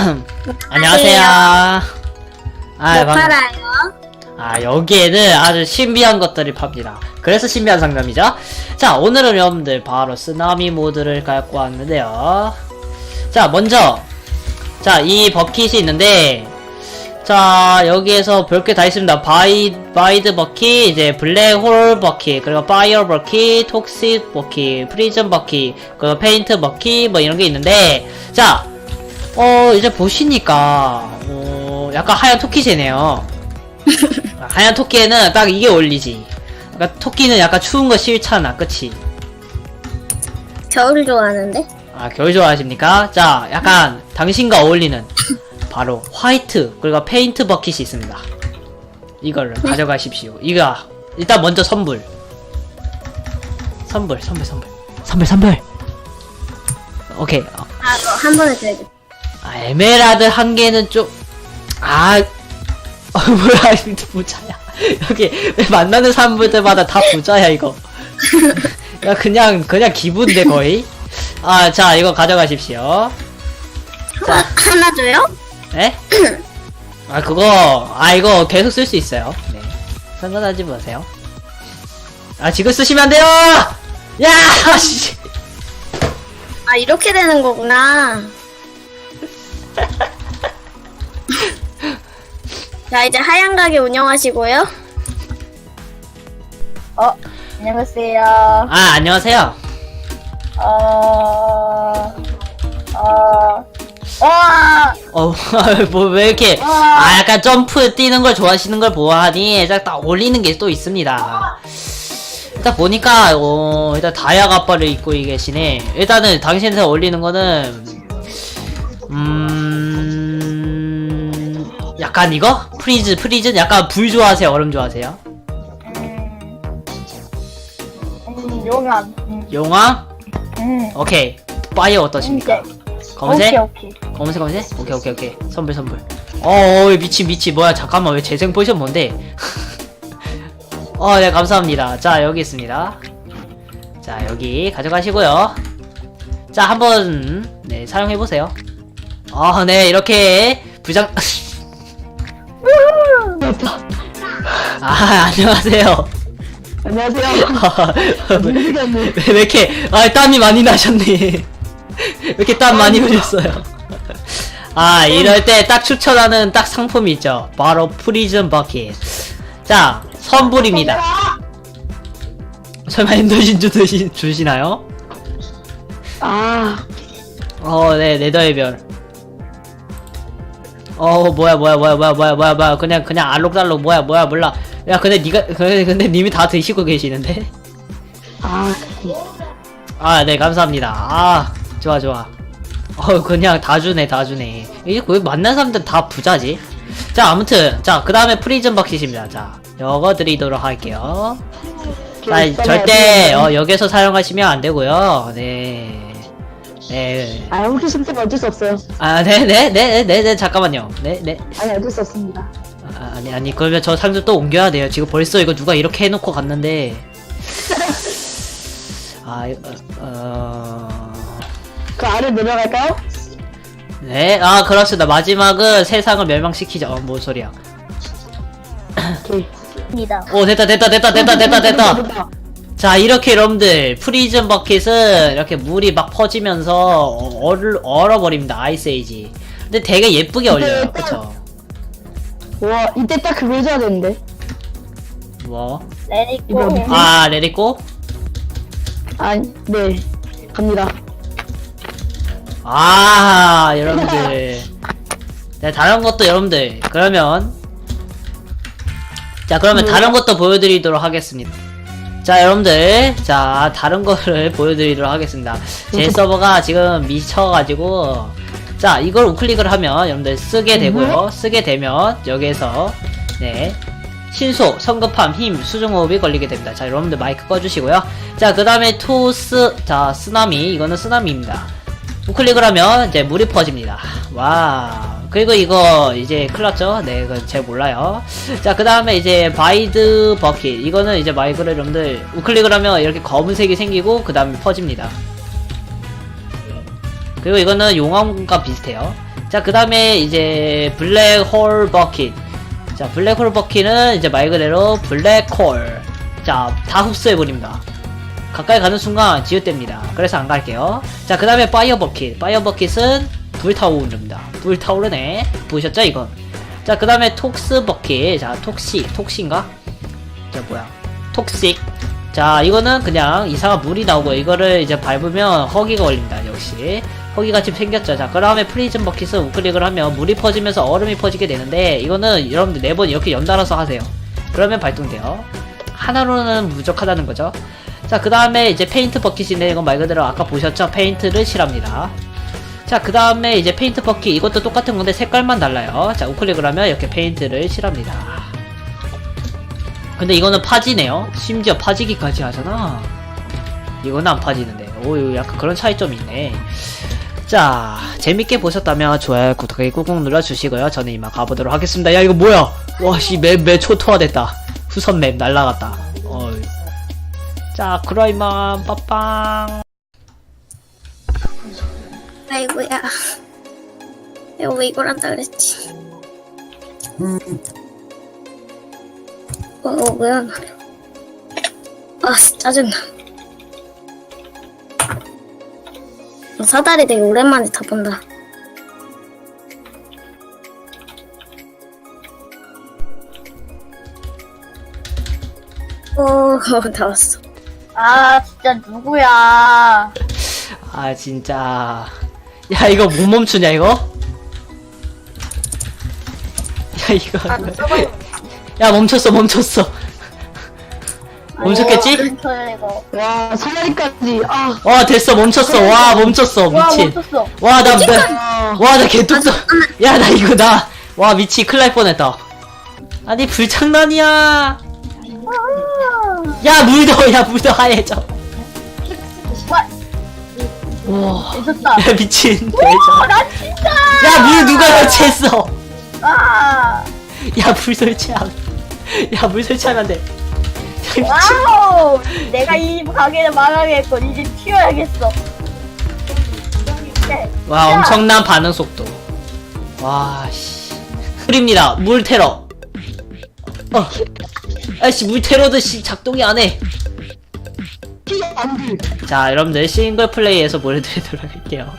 안녕하세요. 아, 뭐 방- 팔아요? 아, 여기에는 아주 신비한 것들이 팝니다. 그래서 신비한 상점이죠. 자, 오늘은 여러분들 바로 쓰나미 모드를 갖고 왔는데요. 자, 먼저, 자, 이 버킷이 있는데, 자, 여기에서 별게 다 있습니다. 바이, 바이드 버킷, 이제 블랙홀 버킷, 그리고 파이어 버킷, 톡식 버킷, 프리즌 버킷, 그리고 페인트 버킷, 뭐 이런 게 있는데, 자, 어, 이제 보시니까, 어, 약간 하얀 토끼시네요. 하얀 토끼에는 딱 이게 어울리지. 그러니까 토끼는 약간 추운 거 싫잖아, 그치? 겨울 좋아하는데? 아, 겨울 좋아하십니까? 자, 약간 당신과 어울리는 바로 화이트 그리고 페인트 버킷이 있습니다. 이거를 가져가십시오. 이거 일단 먼저 선물. 선물, 선물, 선물. 선물, 선물. 오케이. 어, 아, 너한 번에 줘야겠다. 아, 에메랄드 한 개는 좀, 아, 어, 뭐야, 이거 부자야. 여기, 왜 만나는 사람들마다 다 부자야, 이거. 야, 그냥, 그냥 기분데, 거의. 아, 자, 이거 가져가십시오. 자, 하나 줘요? 에? 아, 그거, 아, 이거 계속 쓸 수 있어요. 네. 상관하지 마세요. 아, 지금 쓰시면 안 돼요! 야! 씨! 아, 이렇게 되는 거구나. 자, 이제 하얀 가게 운영하시고요. 어, 안녕하세요. 아, 안녕하세요. 어, 어, 와, 어, 뭐, 왜 이렇게, 아, 약간 점프 뛰는 걸 좋아하시는 걸 보아하니, 딱, 딱 어울리는 게 또 있습니다. 일단 보니까, 어, 일단 다이아 가빠를 입고 계시네. 일단은 당신한테 어울리는 거는, 음, 약간 이거? 프리즈, 프리즌? 약간 불 좋아하세요? 얼음 좋아하세요? 음, 음, 용암, 음, 용암? 음, 오케이. 파이어 어떠십니까? 검은색? 오케이, 오케이. 검은색 검은색? 오케이 오케이 오케이 선불 선불 어, 어 미치 미치 뭐야 잠깐만 왜 재생 포션 뭔데 어네 감사합니다 자 여기 있습니다 자 여기 가져가시고요 자 한번 네 사용해보세요 어네 이렇게 부장 아 안녕하세요. 안녕하세요. 왜, 왜 이렇게 아 땀이 많이 나셨네. 왜 이렇게 땀 많이 흘렸어요? 아 이럴 때 딱 추천하는 딱 상품이 있죠. 바로 프리즌 버킷. 자 선불입니다. 설마 엔더신 주시, 주시나요? 아, 어 네 네더의 별 어 뭐야 뭐야 뭐야 뭐야 뭐야 뭐야 뭐야. 그냥 그냥 알록달록 뭐야 뭐야 몰라 야 근데 니가 근데, 근데 님이 다 드시고 계시는데 아, 아, 네, 감사합니다. 아, 좋아, 좋아. 어, 그냥 다 주네, 다 주네. 이제 거의 만난 사람들 다 부자지? 자, 아무튼, 자, 그 다음에 프리즌 버킷입니다. 자, 요거 드리도록 할게요. 자, 절대, 어, 여기서 사용하시면 안 되고요. 네. 네. 아, 혹시 심지어 어쩔 수 없어요. 아, 네, 네, 네, 네, 네, 잠깐만요. 네, 네. 아니, 어쩔 수 없습니다. 아, 아니, 아니, 그러면 저 상점 또 옮겨야 돼요. 지금 벌써 이거 누가 이렇게 해놓고 갔는데. 아, 어, 어... 그 아래 내려갈까요? 네, 아 그렇습니다. 마지막은 세상을 멸망시키자. 어, 뭔 소리야? 오케이. 입니다. 오, 됐다, 됐다, 됐다, 됐다, 됐다, 됐다. 자, 이렇게 여러분들 프리즌 버킷은 이렇게 물이 막 퍼지면서 어- 얼 얼어버립니다. 아이스 에이지. 근데 되게 예쁘게 얼려요, 그쵸? 와, 이때 딱 그거 해줘야 되는데. 뭐? 레디고. 아, 레디고? 아, 네. 갑니다. 아, 여러분들. 네, 다른 것도 여러분들. 그러면 자, 그러면 다른 것도 보여드리도록 하겠습니다. 자, 여러분들. 자, 다른 거를 보여드리도록 하겠습니다. 제 서버가 지금 미쳐가지고. 자, 이걸 우클릭을 하면 여러분들 쓰게 되고요. 쓰게 되면 여기에서 네. 신소, 성급함, 힘, 수중호흡이 걸리게 됩니다. 자, 여러분들 마이크 꺼주시고요. 자, 그 다음에 토스, 자, 쓰나미. 이거는 쓰나미입니다. 우클릭을 하면 이제 물이 퍼집니다. 와. 그리고 이거 이제 큰일 났죠? 네, 그건 잘 몰라요. 자, 그 다음에 이제 바이드 버킷. 이거는 이제 마이크를 여러분들 우클릭을 하면 이렇게 검은색이 생기고 그 다음에 퍼집니다. 그리고 이거는 용암과 비슷해요. 자, 그 다음에 이제 블랙홀 버킷. 자, 블랙홀 버킷은 이제 말 그대로 블랙홀. 자, 다 흡수해버립니다. 가까이 가는 순간 지읒됩니다. 그래서 안 갈게요. 자, 그 다음에 파이어 버킷. 파이어 버킷은 불타오릅니다. 불타오르네. 보셨죠, 이건? 자, 그 다음에 톡스 버킷. 자, 톡시. 톡시인가? 자, 뭐야. 톡식. 자, 이거는 그냥 이상한 물이 나오고, 이거를 이제 밟으면 허기가 걸립니다, 역시. 허기같이 생겼죠. 자, 그 다음에 프리즌 버킷은 우클릭을 하면 물이 퍼지면서 얼음이 퍼지게 되는데, 이거는 여러분들 네 번 이렇게 연달아서 하세요. 그러면 발동돼요. 하나로는 부족하다는 거죠. 자, 그 다음에 이제 페인트 버킷인데, 이건 말 그대로 아까 보셨죠? 페인트를 칠합니다. 자, 그 다음에 이제 페인트 버킷, 이것도 똑같은 건데 색깔만 달라요. 자, 우클릭을 하면 이렇게 페인트를 칠합니다. 근데 이거는 파지네요. 심지어 파지기까지 하잖아. 이거는 안 파지는데. 오, 약간 그런 차이점이 있네. 자, 재밌게 보셨다면 좋아요, 구독하기 꾹꾹 눌러주시고요. 저는 이만 가보도록 하겠습니다. 야, 이거 뭐야? 와, 씨, 맵, 맵 초토화됐다. 후선 맵 날라갔다. 어. 자, 그럼 이만, 빠빵. 아이고야. 내가 왜 이걸 한다 그랬지? 어, 어 뭐야. 아, 짜증나. 사다리 되게 오랜만에 타본다. 오, 다 왔어. 아 진짜 누구야 아, 진짜. 야, 이거 못 멈추냐, 이거? 야, 이거. 야, 멈췄어, 멈췄어. 멈췄겠지? 이거 와 사다리까지 아 와, 됐어, 멈췄어. 와, 멈췄어. 와 미친. 멈췄어 와, 나, 나, 아, 와, 나 개뚝져. 야, 나 이거 나. 와, 미치, 큰일 날 뻔했다. 아니, 불장난이야. 야, 물도, 야, 물도 하얘져. 와 야, 미친. 대장. 나 진짜 야, 물 누가 설치했어? 아 야, 물 설치하면. 야, 물 설치하면 안 돼. 와우 내가 이 가게를 망하겠군 이제 튀어야겠어 네. 와, 엄청난 반응 속도. 와, 씨. 물입니다. 물 테러. 어. 아이씨, 물 테러도 씨, 작동이 안 해. 안돼 자, 여러분들 싱글 플레이에서 보여드리도록 할게요.